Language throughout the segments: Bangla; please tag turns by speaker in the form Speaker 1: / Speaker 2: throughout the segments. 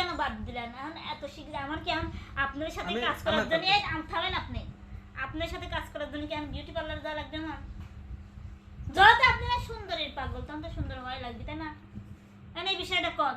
Speaker 1: কেন বাদ দিলেন? এখন এত শীঘ্র আমার কি আপনার সাথে কাজ করার জন্য থামেন আপনি। আপনার সাথে কাজ করার জন্য কি আমি বিউটি পার্লার যাওয়া লাগবে না যত আপনারা সুন্দরীর পাগল তখন তো সুন্দর হওয়াই লাগবে তাই না? এখন এই বিষয়টা কম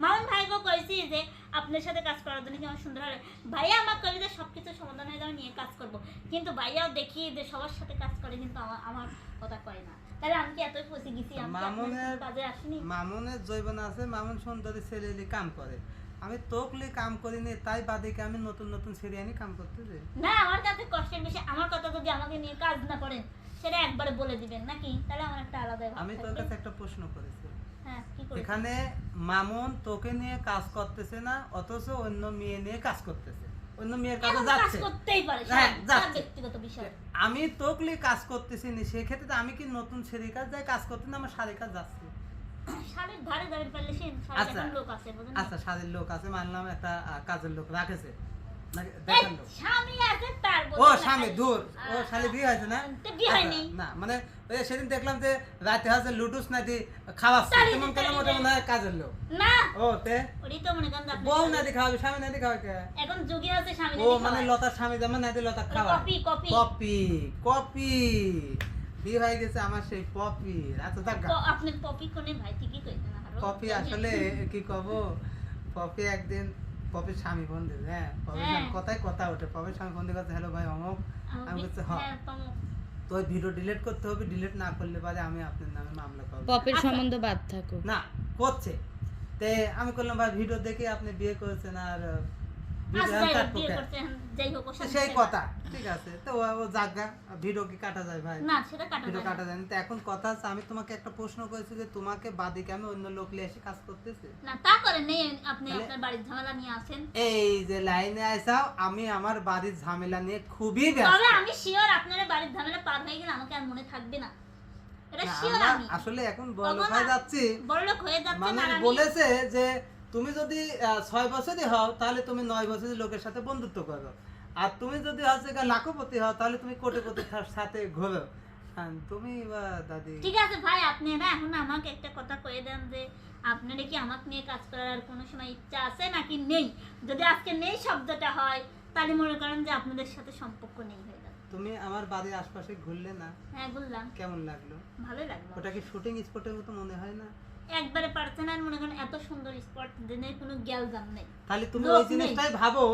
Speaker 1: মামুন ভাইকেও কইছি যে আপনার সাথে কাজ করার জন্য কি আমার সুন্দর হবে ভাইয়া আমার কবি যে সব কিছু সমাধান হয়ে যাবে নিয়ে কাজ করব। কিন্তু ভাইয়াও দেখি যে সবার সাথে কাজ করে কিন্তু আমার আমার কথা। কয় না। তাহলে আমি কি এতই ফসে গেছি? আমি কি আপনার
Speaker 2: মামুনের-
Speaker 1: কাজে আসিনি?
Speaker 2: মামুনের জৈবন আছে মামুন সুন্দরী ছেলেলি কাম করে। আমি তোকলি কাম করিনি তাই বাদিকে আমি নতুন নতুন সিরিয়ানি কাম করতে যাই।
Speaker 1: না আমার কাছে কষ্টের বিষয় আমার কথা যদি আমাকে নিয়ে কাজ না করেন সেটা একবারে বলে দিবেন নাকি? তাহলে আমার একটা আলাদা
Speaker 2: আমি তোর কাছে একটা প্রশ্ন করেছি।
Speaker 1: হ্যাঁ কি করে
Speaker 2: এখানে মামুন তোকে নিয়ে কাজ করতেছে না অথচ অন্য মেয়ে নিয়ে কাজ করতেছে। অন্য মেয়ের কাছে যাচ্ছে।
Speaker 1: করতেই পারে
Speaker 2: হ্যাঁ,
Speaker 1: ব্যক্তিগত বিষয়।
Speaker 2: আমি তোকলি কাজ করতেছি না সেক্ষেত্রে আমি কি নতুন ছেড়ে কাজ যাই কাজ করতে না আমার শাড়ি কাজ যাচ্ছে
Speaker 1: শাড়ির ধারে ধারে পারলে সে
Speaker 2: আচ্ছা।
Speaker 1: লোক আছে
Speaker 2: আচ্ছা শাড়ির লোক আছে মানলাম একটা কাজের লোক রাখেছে। নাকি
Speaker 1: এই, স্বামী আছে তার
Speaker 2: ও স্বামী দূর। ও শালি বিয়ে হয়েছে না?
Speaker 1: বিয়ে
Speaker 2: আচ্ছা,
Speaker 1: হয়নি।
Speaker 2: না মানে ওই সেদিন দেখলাম যে রাতে হাতে লুটুস নাকি খাওয়াচ্ছে। তেমন কেন
Speaker 1: তালি
Speaker 2: মনে হয়? কাজের লোক।
Speaker 1: না।
Speaker 2: ও তে?
Speaker 1: ওরই তো মনে করেন
Speaker 2: বউ
Speaker 1: শাড়ি-
Speaker 2: খাওয়াবে স্বামী নাদি খাওয়াবে
Speaker 1: এখন যুগে আছে স্বামী
Speaker 2: ও মানে লতার স্বামী যেমন লতা খাওয়া
Speaker 1: কপি কপি।
Speaker 2: Copy copy. বিয়ে হয়ে গেছে আমার সেই পপি।
Speaker 1: আপনি কপি কোনে ভাই? ঠিকই কইছেন
Speaker 2: আরও। আসলে কি কব? পপি একদিন পপির স্বামী বন্ধু দেবে হ্যাঁ? পপির
Speaker 1: হ্যাঁ।
Speaker 2: কথায় কথা ওঠে। কবে স্বামী বন্ধু কথা হ্যালো ভাই অমুক?
Speaker 1: আমি
Speaker 2: বলছি,
Speaker 1: বি-
Speaker 2: হ্যাঁ। তো ভিডিও ডিলিট করতে হবে ডিলিট না করলে পারে আমি আপনার নামে মামলা করব।
Speaker 3: পপের
Speaker 1: আচ্ছা।
Speaker 3: সম্বন্ধ বাদ থাকুক।
Speaker 2: না করছে। তে আমি করলাম ভাই ভিডিও দেখে আপনি বিয়ে করেছেন আর ভিডিও
Speaker 1: যাই হোক,
Speaker 2: কাটবো
Speaker 1: বিয়ে
Speaker 2: কেন?
Speaker 1: করতে এখন যাই হোক, ওর
Speaker 2: তো
Speaker 1: সাথে
Speaker 2: সেই কথা ঠিক আছে। তো ও ও জাগা ভিডিও কি কাটা যায় ভাই?
Speaker 1: না সেটা কাটা
Speaker 2: ভিডিও কাটা যায় না। তো এখন কথা আছে আমি তোমাকে একটা প্রশ্ন করেছি যে তোমাকে আমি অন্য লোক নিয়ে এসে কাজ করতেছি?
Speaker 1: না তা করে নেই আপনি আপনার বাড়ির ঝামেলা নিয়ে আসেন।
Speaker 2: এই যে লাইনে আইসাও আমি আমার বাড়ির ঝামেলা নিয়ে খুবই ব্যস্ত।
Speaker 1: তবে আমি শিওর আপনার বাড়ির ঝামেলা পার হয়ে গেলে আমাকে আর মনে থাকবে না। এটা শিওর আমি।
Speaker 2: আসলে এখন বড় হয়ে যাচ্ছি।
Speaker 1: বড় লোক হয়ে যাচ্ছে
Speaker 2: মানুষ বলেছে যে তুমি যদি ছয় বছরই হও তাহলে তুমি নয় বছরের লোকের সাথে বন্ধুত্ব করো। আর তুমি যদি হচ্ছে লাখপতি হও তাহলে তুমি কোটিপতির সা- সাথে ঘোরো। হ্যাঁ, তুমি বা দাদি।
Speaker 1: ঠিক আছে ভাই আপনি না এখন আমাকে একটা কথা কয়ে দেন যে আপনারা কি আমাকে নিয়ে কাজ করার আর কোনো সময় ইচ্ছা আছে নাকি নেই? যদি আজকে নেই শব্দটা হয় তাহলে মনে করেন যে আপনাদের সাথে সম্পর্ক নেই হয়ে
Speaker 2: তুমি আমার বাড়ির আশপাশে ঘুরলে না?
Speaker 1: হ্যাঁ বললাম
Speaker 2: কেমন লাগল?
Speaker 1: ভালোই লাগল।
Speaker 2: ওটা কি শুটিং স্পটের মতো মনে হয় না?
Speaker 1: একবারে পারছেন আর মনে করেন এত সুন্দর স্পট দিনে কোনো গ্যাল জাম নেই।
Speaker 2: তাহলে তুমি ওই জিনিসটাই ভাবো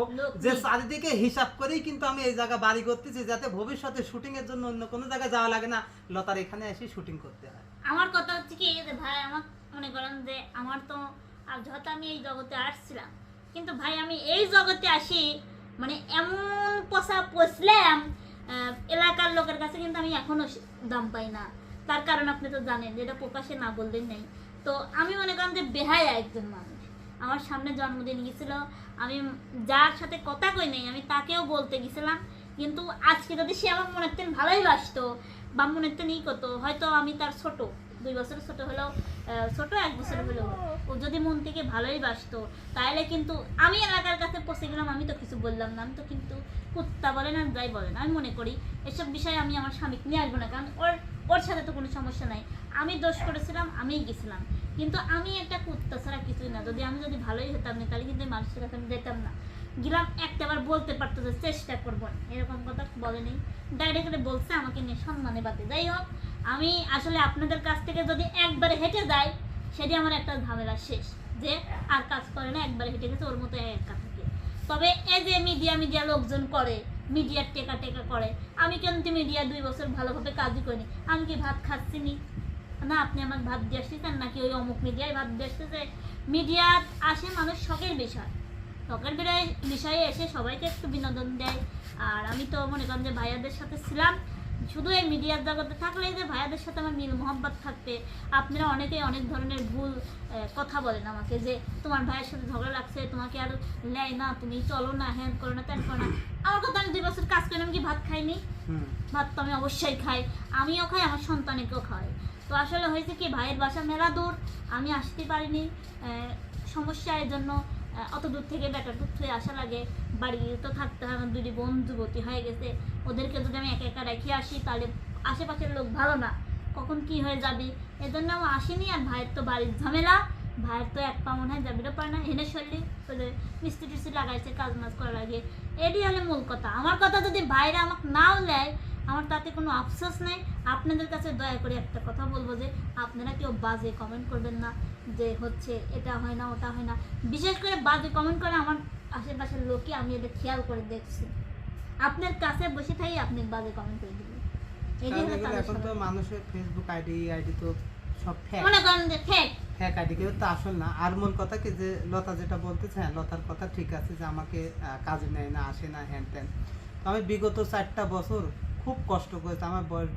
Speaker 2: যে চারিদিকে হিসাব করেই কিন্তু আমি এই জায়গা বাড়ি করতেছি যাতে ভবিষ্যতে শুটিং এর জন্য অন্য কোনো জায়গায় যাওয়া লাগে না। লতার এখানে এসে শুটিং করতে হয়।
Speaker 1: আমার কথা হচ্ছে কি যে ভাই আমার মনে করেন যে আমার তো আর যত আমি এই জগতে আসছিলাম কিন্তু ভাই আমি এই জগতে আসি মানে এমন পোষা পচলাম এলাকার লোকের কাছে কিন্তু আমি এখনও দাম পাই না। তার কারণ আপনি তো জানেন যেটা প্রকাশে না বললেন নেই। তো আমি মনে করেন যে বেহায় একজন মানুষ। আমার সামনে জন্মদিন গেছিল, আমি যার সাথে কথা কই নাই, আমি তাকেও বলতে গেছিলাম, কিন্তু আজকে যদি সে আমার মনের তেন ভালোই বাসতো বা মনের তেন ই করতো, হয়তো আমি তার ছোট, দুই বছর ছোট হলেও ছোট এক বছর হলেও, ও যদি মন থেকে ভালোই বাসতো তাহলে কিন্তু আমি এলাকার কাছে পৌঁছে গেলাম, আমি তো কিছু বললাম না, আমি তো কিন্তু কুত্তা বলেন আর যাই বলেন আমি মনে করি এসব বিষয়ে আমি আমার স্বামীকে নিয়ে আসব না, কারণ ওর ওর সাথে তো কোনো সমস্যা নাই। আমি দোষ করেছিলাম, আমিই গেছিলাম। কিন্তু আমি একটা কুত্তা ছাড়া কিছুই না। যদি আমি যদি ভালোই হতাম না, তাহলে কিন্তু মানুষের কাছে আমি যেতাম না। গেলাম একটা একটাবার বলতে পারতো যে চেষ্টা করব। এরকম কথা বলেনি ডাইরেক্টলি বলছে আমাকে নিয়ে সম্মানে বাদে। যাই হোক, আমি আসলে আপনাদের কাছ থেকে যদি একবারে হেঁটে যাই, সেটি আমার একটা ঝামেলা শেষ। যে আর কাজ করে না, একবারে হেঁটে গেছে, ওর মতো একা থাকে। তবে এই যে মিডিয়া মিডিয়া লোকজন করে মিডিয়ার টেকা টেকা করে। আমি কিন্তু মিডিয়া দুই বছর ভালোভাবে কাজই করিনি? আমি কি ভাত খাচ্ছি নি না আপনি আমাকে ভাত দিয়ে আসতেছেন? নাকি ওই অমুক মিডিয়ায় ভাত দিয়ে আসতেছে? মিডিয়া আসে মানুষ শখের বিষয়। শখের বিষয়ে বিষয়ে এসে সবাইকে একটু বিনোদন দেয়। আর আমি তো মনে করেন যে ভাইয়াদের সাথে ছিলাম। শুধু এই মিডিয়ার জগতে থাকলে যে ভাইয়াদের সাথে আমার মিল মোহাম্মত থাকতে আপনারা অনেকেই অনেক ধরনের ভুল কথা বলেন আমাকে যে তোমার ভাইয়ের সাথে ঝগড়া লাগছে তোমাকে আর নেয় না তুমি চলো না হ্যান করো না ত্যান করো না। আমার কথা আমি দুই বছর কাজ করে আমি কি ভাত খাইনি? ভাত তো আমি অবশ্যই খাই। আমিও খাই আমার সন্তানকেও খাই তো আসলে হয়েছে কি ভাইয়ের বাসা মেলা দূর আমি আসতে পারিনি সমস্যা এর জন্য অত দূর থেকে বেটার দুধ থেকে আসা লাগে বাড়ি তো থাকতে হয় আমার দুটি বোন যুবতী হয়ে গেছে। ওদেরকে যদি আমি একা একা রেখে আসি, তাহলে আশেপাশের লোক ভালো না। কখন কি হয়ে যাবে? এজন্য আমি আসিনি আর ভাইয়ের তো বাড়ির ঝামেলা। ভাইয়ের তো এক পা মনে হয় যাবিরও পারে না, হেনে ওই যে মিস্ত্রি টিস্ত্রি লাগাইছে কাজ মাজ করার আগে। এটি হলে মূল কথা। আমার কথা যদি ভাইরা আমাকে নাও নেয়, আমার তাতে কোনো আফসোস নেই। আপনাদের কাছে দয়া করে একটা কথা বলব যে, আপনারা কেউ বাজে কমেন্ট করবেন না। যে হচ্ছে এটা হয় না ওটা হয় না। বিশেষ করে বাজে কমেন্ট করে আমার আশেপাশের লোকই আমি এটা খেয়াল করে দেখছি। আপনার কাছে বসে থাকি আপনি বাজে কমেন্ট করে দিবেন। এটাই
Speaker 2: কারণ
Speaker 1: হলো
Speaker 2: এগুলো
Speaker 1: তাদের
Speaker 2: এখন তো মানুষের ফেসবুক আইডি আইডি তো সব ফ্যাক
Speaker 1: মনে করেন যে ফেক
Speaker 2: ফ্যাক আইডি কেউ তো আসল না। আর মূল কথা কি যে লতা যেটা বলতেছে হ্যাঁ লতার কথা ঠিক আছে যে আমাকে কাজে নেয় না আসে না হ্যান ত্যান তো আমি বিগত চারটা বছর খুব কষ্ট করেছি। আমার বয়স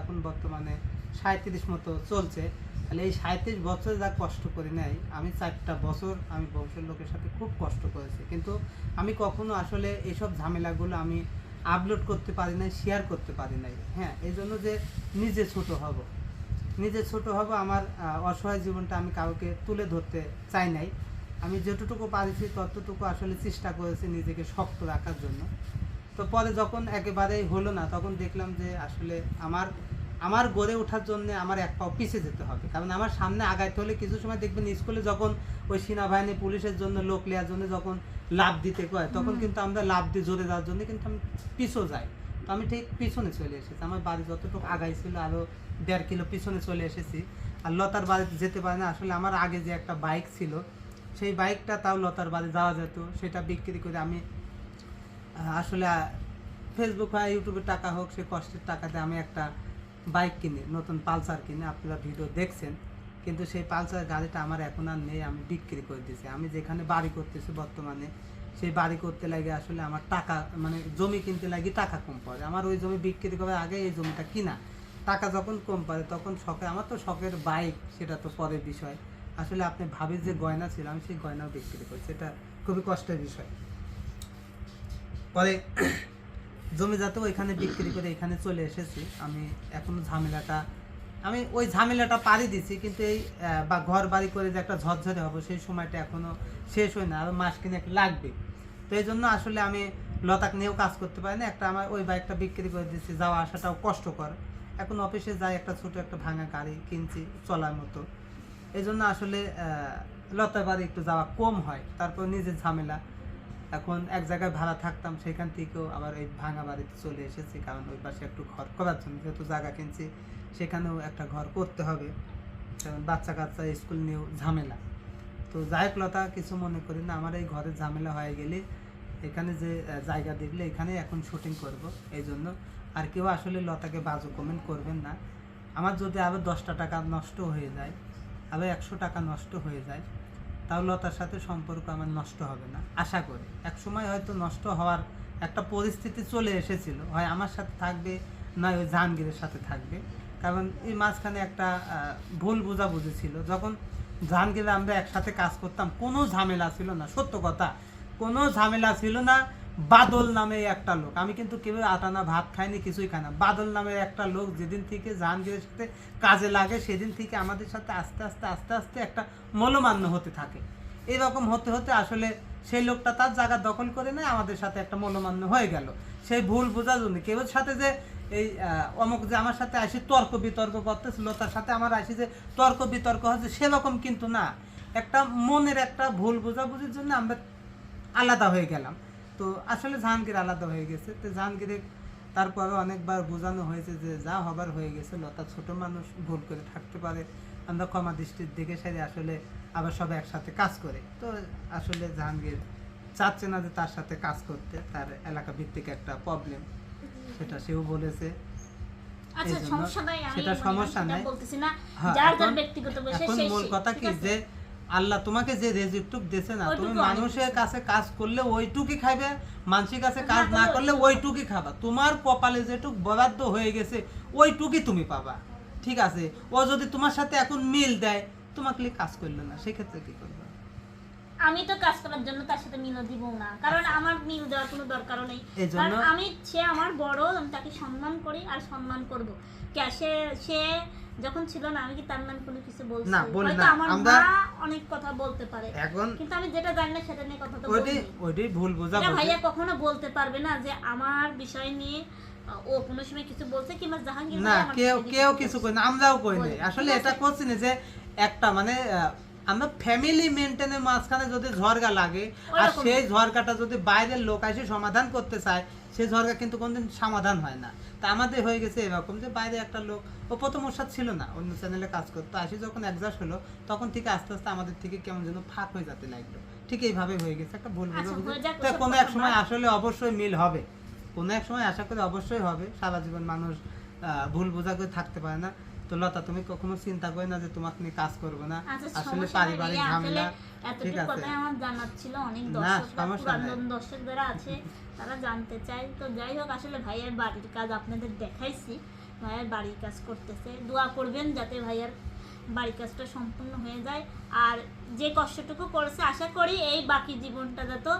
Speaker 2: এখন বর্তমানে সাঁত্রিশ মতো চলছে। তাহলে এই সাঁত্রিশ বছর যা কষ্ট করি নাই, আমি চারটা বছর আমি বংশের লোকের সাথে খুব কষ্ট করেছি। কিন্তু আমি কখনো আসলে এসব ঝামেলাগুলো আমি আপলোড করতে পারি নাই শেয়ার করতে পারি নাই। হ্যাঁ এই জন্য যে নিজে ছোট হব। নিজে ছোট হব আমার অসহায় জীবনটা আমি কাউকে তুলে ধরতে চাই নাই। আমি যতটুকু পারিছি ততটুকু আসলে চেষ্টা করেছি নিজেকে শক্ত রাখার জন্য। তো পরে যখন একেবারেই হলো না, তখন দেখলাম যে আসলে আমার আমার গড়ে ওঠার জন্য আমার এক পাও পিছিয়ে যেতে হবে। কারণ আমার সামনে আগাইতে হলে কিছু সময় দেখবেন স্কুলে যখন ওই সেনাবাহিনী পুলিশের জন্য লোক নেওয়ার জন্য যখন লাভ দিতে কয় তখন কিন্তু আমরা লাভ দিয়ে জোরে দেওয়ার জন্য কিন্তু আমি পিছু যাই। তো আমি ঠিক পিছনে চলে এসেছি। আমার বাড়ি যতটুকু আগাইছিল আরও দেড় কিলো পিছনে চলে এসেছি। আর লতার বাড়িতে যেতে পারে না আসলে আমার আগে যে একটা বাইক ছিল সেই বাইকটা তাও লতার বাড়ি যাওয়া যেত। সেটা বিক্রি করে আমি আসলে ফেসবুক বা ইউটিউবে টাকা হোক সে কষ্টের টাকাতে আমি একটা বাইক কিনে, নতুন পালসার কিনে, আপনারা ভিডিও দেখছেন, কিন্তু সেই পালসার গাড়িটা আমার এখন আর নেই, আমি বিক্রি করে দিয়েছি। আমি যেখানে বাড়ি করতেছি বর্তমানে, সেই বাড়ি করতে লাগে আসলে আমার টাকা মানে জমি কিনতে লাগে টাকা কম পড়ে। আমার ওই জমি বিক্রি করার আগে এই জমিটা কিনা, টাকা যখন কম পড়ে, তখন শখে, আমার তো শখের বাইক, সেটা তো পরের বিষয়। আসলে আপনি ভাবি যে গয়না ছিল, আমি সেই গয়নাও বিক্রি করছি এটা খুবই কষ্টের বিষয়। পরে জমি যাতে ওইখানে বিক্রি করে এখানে চলে এসেছি। আমি এখনও ঝামেলাটা, আমি ওই ঝামেলাটা পাড়ি দিছি, কিন্তু এই বা ঘর বাড়ি করে যে একটা ঝরঝরে হব, সেই সময়টা এখনও শেষ হয় না, আর মাস কিনে লাগবে। তো এই জন্য আসলে আমি লতাক নিয়েও কাজ করতে পারি না, একটা আমার ওই বাইকটা বিক্রি করে দিচ্ছি যাওয়া আসাটাও কষ্টকর। এখন অফিসে যাই, একটা ছোট একটা ভাঙা গাড়ি কিনছি চলার মতো। এই জন্য আসলে লতার বাড়ি একটু যাওয়া কম হয়, তারপর নিজের ঝামেলা। এখন এক জায়গায় ভাড়া থাকতাম, সেখান থেকেও আবার এই ভাঙা বাড়িতে চলে এসেছি, কারণ ওই পাশে একটু ঘর করার জন্য। যেহেতু জায়গা কিনছি, সেখানেও একটা ঘর করতে হবে। কারণ বাচ্চা কাচ্চা স্কুল নিয়েও ঝামেলা। তো যাই লতা, কিছু মনে করি না, আমার এই ঘরে ঝামেলা হয়ে গেলে এখানে যে জায়গা দেখলে এখানে এখন শুটিং করব, এই জন্য। আর কেউ আসলে লতাকে বাজু কমেন্ট করবেন না। আমার যদি আবার দশটা টাকা নষ্ট হয়ে যায় আবার একশো টাকা নষ্ট হয়ে যায় তাও লতার সাথে সম্পর্ক আমার নষ্ট হবে না। আশা করি। এক সময় হয়তো নষ্ট হওয়ার একটা পরিস্থিতি চলে এসেছিল। হয় আমার সাথে থাকবে, নয় ওই জাহাঙ্গীরের সাথে থাকবে। কারণ এই মাঝখানে একটা ভুল বোঝাবুঝি ছিল। যখন জাহাঙ্গীর আমরা একসাথে কাজ করতাম, কোনো ঝামেলা ছিল না। সত্য কথা, কোনো ঝামেলা ছিল না বাদল নামে একটা লোক। আমি কিন্তু কেউ আটানা ভাত খাইনি, কিছুই খাই না। বাদল নামে একটা লোক যেদিন থেকে জাহাঙ্গীরের সাথে কাজে লাগে, সেদিন থেকে আমাদের সাথে আস্তে আস্তে আস্তে আস্তে একটা মলমান্য হতে থাকে। এরকম হতে হতে আসলে সেই লোকটা তার জায়গা দখল করে নেয়, আমাদের সাথে একটা মলমান্য হয়ে গেল। সেই ভুল বোঝার জন্য কেউ সাথে যে এই অমুক যে আমার সাথে আসি তর্ক বিতর্ক করতেছিল, তার সাথে আমার আসি যে তর্ক বিতর্ক হচ্ছে, সেরকম কিন্তু না। একটা মনের একটা ভুল বোঝাবুঝির জন্য আমরা আলাদা হয়ে গেলাম। তো আসলে জাহাঙ্গীর আলাদা হয়ে গেছে। তো জাহাঙ্গীরে তারপরে অনেকবার বোঝানো হয়েছে যে যা হবার হয়ে গেছে লতা ছোট মানুষ ভুল করে থাকতে পারে। আমরা ক্ষমা দৃষ্টির দিকে সেরে আসলে আবার সব একসাথে কাজ করে। তো আসলে জাহাঙ্গীর চাচ্ছে না যে তার সাথে কাজ করতে তার এলাকা ভিত্তিক একটা প্রবলেম সেটা সেও বলেছে।
Speaker 1: আচ্ছা সমস্যা নাই
Speaker 2: সেটা
Speaker 1: মানে
Speaker 2: সমস্যা নাই।
Speaker 1: বলতেছি না।
Speaker 2: হ্যাঁ,
Speaker 1: যার যার ব্যক্তিগত বিষয়
Speaker 2: মূল কথা কি যে আল্লাহ তোমাকে যে রেজিকটুক দিয়েছে না তুমি মানুষের
Speaker 1: কাছে
Speaker 2: কাজ করলে ওইটুকুই খাবে মানুষের কাছে কাজ না
Speaker 1: করলে
Speaker 2: ওইটুকুই খাবা। তোমার কপালে যেটুক বরাদ্দ হয়ে গেছে ওইটুকুই তুমি পাবা। ঠিক আছে? ও যদি তোমার সাথে এখন মিল দেয় তোমাকে কাজ করল না সেক্ষেত্রে কি করবে?
Speaker 1: আমি তো কাজ করার জন্য তার সাথে মিল দিব না কারণ আমার মিল দেওয়ার কোনো দরকারও নেই।
Speaker 2: আচ্ছা।
Speaker 1: কারণ আমি সে আমার বড় আমি তাকে সম্মান করি আর সম্মান করব। কে সে সে যখন ছিল না আমি কি তার নাম কোনো কিছু বলছি?
Speaker 2: না, বলি
Speaker 1: হয়তো
Speaker 2: না।
Speaker 1: আমার
Speaker 2: আমরা-
Speaker 1: মা অনেক কথা বলতে পারে।
Speaker 2: এখন
Speaker 1: কিন্তু আমি যেটা জানি না সেটা নিয়ে কথা তো
Speaker 2: ওইটাই ওইটাই ভুল বোঝা
Speaker 1: ভাইয়া কখনো বলতে পারবে না যে আমার বিষয় নিয়ে ও কোনো সময় কিছু বলছে কিংবা জাহাঙ্গীর
Speaker 2: না কেউ কেউ
Speaker 1: কিছু
Speaker 2: কই না আমরাও কই
Speaker 1: বলি,
Speaker 2: আসলে এটা? করছি না যে একটা মানে আমরা ফ্যামিলি মেনটেনের মাঝখানে যদি ঝরগা লাগে আর সেই ঝরগাটা যদি বাইরের লোক এসে সমাধান করতে চায় সেই ঝগড়া কিন্তু কোনদিন সমাধান হয় না। তা আমাদের হয়ে গেছে এরকম যে বাইরে একটা লোক ও প্রথম ওর সাথে ছিল না অন্য চ্যানেলে কাজ করতো। আসি যখন অ্যাডজাস্ট হলো তখন থেকে আস্তে আস্তে আমাদের থেকে কেমন যেন ফাঁক হয়ে যেতে লাগল। ঠিক এইভাবে হয়ে গেছে একটা ভুল
Speaker 1: আচ্ছা,
Speaker 2: তা কোনো এক সময় আসলে অবশ্যই মিল হবে। কোনো এক সময় আশা করি অবশ্যই হবে। সারা জীবন মানুষ ভুল বোঝা করে থাকতে পারে না। তো লতা তুমি কখনো চিন্তা করে না যে তোমাকে নিয়ে কাজ করবে না?
Speaker 1: আচ্ছা
Speaker 2: আসলে পারিবারিক ঝামেলা। ঠিক আছে।
Speaker 1: আমার জানার ছিল অনেক
Speaker 2: না,
Speaker 1: দর্শকরা
Speaker 2: সমস্যা নাই।
Speaker 1: পুরাতন দর্শক যারা আছে তারা জানতে চায়। তো যাই হোক আসলে ভাইয়ার বাড়ির কাজ আপনাদের দেখাইছি। ভাইয়ার বাড়ির কাজ করতেছে। দোয়া করবেন যাতে ভাইয়ার বাড়ির কাজটা সম্পূর্ণ হয়ে যায়। আর যে কষ্টটুকু করেছে আশা করি এই বাকি জীবনটা যাতে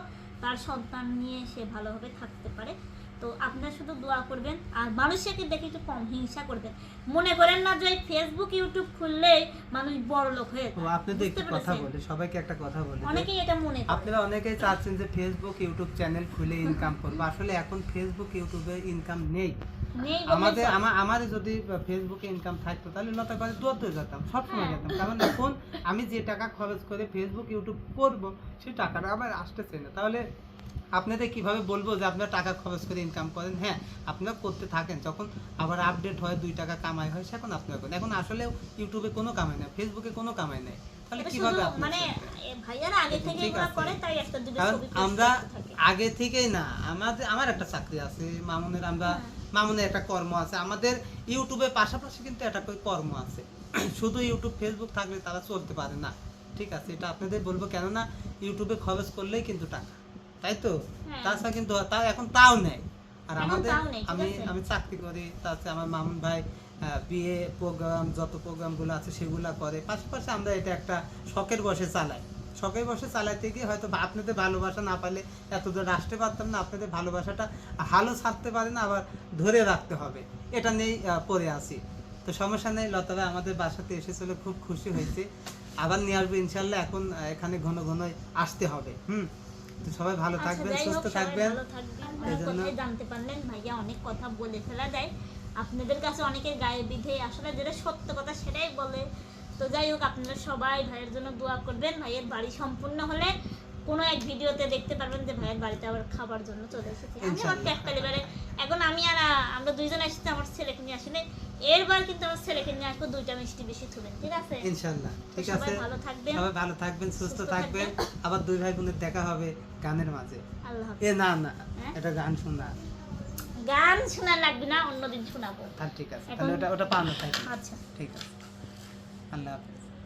Speaker 1: তার সন্তান নিয়ে সে ভালোভাবে থাকতে পারে। তো আপনারা শুধু দোয়া করবেন আর মানুষকে দেখে একটু কম হিংসা করবেন। মনে করেন না যে ফেসবুক ইউটিউব খুললেই মানুষ বড় লোক হয়ে
Speaker 2: ও
Speaker 1: যায়।
Speaker 2: আপনাদের একটু
Speaker 1: বুঝতে
Speaker 2: কথা? বলি সবাইকে একটা কথা বলি
Speaker 1: অনেকেই এটা মনে করে।
Speaker 2: আপনারা অনেকেই চাচ্ছেন যে ফেসবুক ইউটিউব চ্যানেল খুলে ইনকাম করব। আসলে এখন ফেসবুক ইউটিউবে ইনকাম নেই। আমাদের আমাদের যদি ফেসবুকে ইনকাম থাকতো তাহলে লতা করে দৌড় দৌড় যেতাম সবসময়
Speaker 1: হ্যাঁ।
Speaker 2: যেতাম কারণ এখন আমি যে টাকা খরচ করে ফেসবুক ইউটিউব করব সেই টাকাটা আবার আসতেছে না। তাহলে আপনাদের কীভাবে বলব যে আপনারা টাকা খরচ করে ইনকাম করেন? হ্যাঁ আপনারা করতে থাকেন। যখন আবার আপডেট হয় দুই টাকা কামাই হয় সেখন আপনারা করেন। এখন আসলে ইউটিউবে কোনো কামাই নেই ফেসবুকে কোনো কামাই নেই। তাহলে কীভাবে
Speaker 1: মানে ভাইয়ারা আগে থেকে এগুলো করে তাই একটা দুটো ছবি
Speaker 2: আমরা আগে থেকেই না আমাদের আমার একটা চাকরি আছে মামুনের আমরা
Speaker 1: হ্যাঁ।
Speaker 2: মামুনের একটা কর্ম আছে। আমাদের ইউটিউবের পাশাপাশি কিন্তু একটা করে কর্ম আছে। শুধু ইউটিউব ফেসবুক থাকলে তারা চলতে পারে না। ঠিক আছে এটা আপনাদের বলব। কেননা ইউটিউবে খরচ করলেই কিন্তু টাকা। তাই তো?
Speaker 1: হ্যাঁ।
Speaker 2: তাছাড়া কিন্তু তা এখন তাও নেই। আর আমাদের
Speaker 1: নেই,
Speaker 2: আমি আমি চাকরি করি তাছাড়া আমার মামুন ভাই বিয়ে প্রোগ্রাম যত প্রোগ্রামগুলো আছে সেগুলো করে। পাশাপাশি আমরা এটা একটা শখের বসে চালাই। শখের বসে চালাইতে গিয়ে হয়তো আপনাদের ভালোবাসা না পালে এত দূর আসতে পারতাম না আপনাদের ভালোবাসাটা হালও ছাড়তে পারে না আবার ধরে রাখতে হবে। এটা নিয়েই আহ, পড়ে আছি। তো সমস্যা নেই লতারা আমাদের বাসাতে এসেছিল খুব খুশি হয়েছে। আবার নিয়ে আসব ইনশাল্লাহ এখন এখানে ঘন ঘন আসতে হবে। হুম? তো সবাই ভালো
Speaker 1: আচ্ছা,
Speaker 2: থাকবেন
Speaker 1: যাই হোক,
Speaker 2: সুস্থ থাকবেন।
Speaker 1: জানতে পারলেন। ভাইয়া অনেক কথা বলে ফেলা যায়। আপনাদের কাছে অনেকের গায়ে বিধে। আসলে যেটা সত্য কথা সেটাই বলে। তো যাই হোক আপনারা সবাই ভাইয়ের জন্য দোয়া করবেন। ভাইয়ের বাড়ি সম্পূর্ণ হলে কোনো এক ভিডিওতে দেখতে পারবেন যে ভাইয়ের বাড়িতে আবার খাবার জন্য চলে এসেছি। আমি আমার পরিবারে এখন আমি আর আমরা দুইজন এসেছি আমার ছেলেকে নিয়ে আসলে এরবার কিন্তু আমার ছেলেকে নিয়ে আসব দুইটা মিষ্টি বেশি তুলেন ঠিক আছে?
Speaker 2: ইনশাল্লাহ ঠিক
Speaker 1: সবাই
Speaker 2: আছে?
Speaker 1: ভালো থাকবেন।
Speaker 2: সবাই ভালো থাকবেন সুস্থ থাকবেন। আবার দুই ভাই বোনের দেখা হবে গানের মাঝে।
Speaker 1: আল্লাহ
Speaker 2: এ না না
Speaker 1: হ্যাঁ?
Speaker 2: এটা গান শোনা।
Speaker 1: গান শোনা লাগবে না অন্যদিন শোনাবো।
Speaker 2: ঠিক আছে তাহলে ওটা ওটা পানো থাকবে।
Speaker 1: আচ্ছা।
Speaker 2: ঠিক আছে। আল্লাহ হাফেজ।